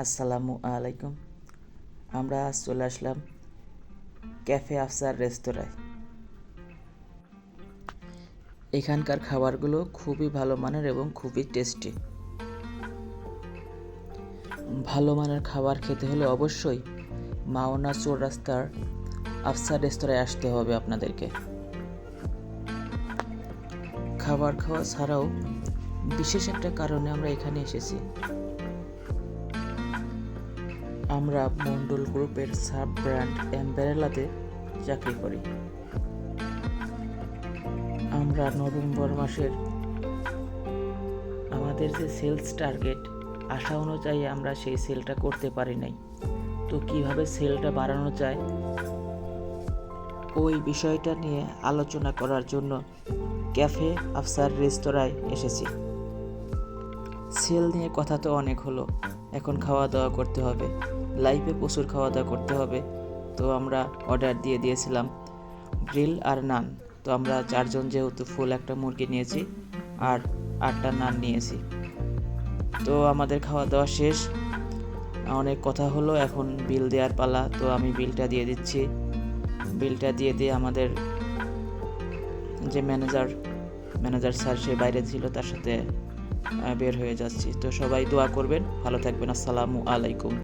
আসসালামু আলাইকুম। আমরা আজ চলে আসলাম ক্যাফে আফসার রেস্তোরাঁয়। এখানকার খাবারগুলো খুবই ভালো মানের এবং খুবই টেস্টি। ভালো মানের খাবার খেতে হলে অবশ্যই মাওনা চোর রাস্তার আফসার রেস্তোরাঁয় আসতে হবে আপনাদেরকে। খাবার খাওয়া ছাড়াও বিশেষ একটা কারণে আমরা এখানে এসেছি। আমরা মন্ডল গ্রুপের সাব ব্র্যান্ড এম্বেরেলাতে চাকরি করি। আমরা নভেম্বর মাসের আমাদের যে সেলস টার্গেট আশা অনুযায়ী আমরা সেই সেলটা করতে পারি নাই। তো কীভাবে সেলটা বাড়ানো যায়, ওই বিষয়টা নিয়ে আলোচনা করার জন্য ক্যাফে, আফসার রেস্তোরাঁয় এসেছি। সেল নিয়ে কথা তো অনেক হলো, এখন খাওয়া দাওয়া করতে হবে। লাইফে প্রচুর খাওয়া দাওয়া করতে হবে। তো আমরা অর্ডার দিয়ে দিয়েছিলাম গ্রিল আর নান তো আমরা চারজন যেহেতু ফুল একটা মুরগি নিয়েছি আর আটটা নান নিয়েছি। তো আমাদের খাওয়া দাওয়া শেষ। অনেক কথা হলো, এখন বিল দেওয়ার পালা। তো আমি বিলটা দিয়ে দিচ্ছি। বিলটা দিয়ে দিয়ে আমাদের যে ম্যানেজার ম্যানেজার স্যার সে বাইরে ছিল, তার সাথে বের হয়ে যাচ্ছি। তো সবাই দোয়া করবেন। ভালো থাকবেন। আসসালামু আলাইকুম।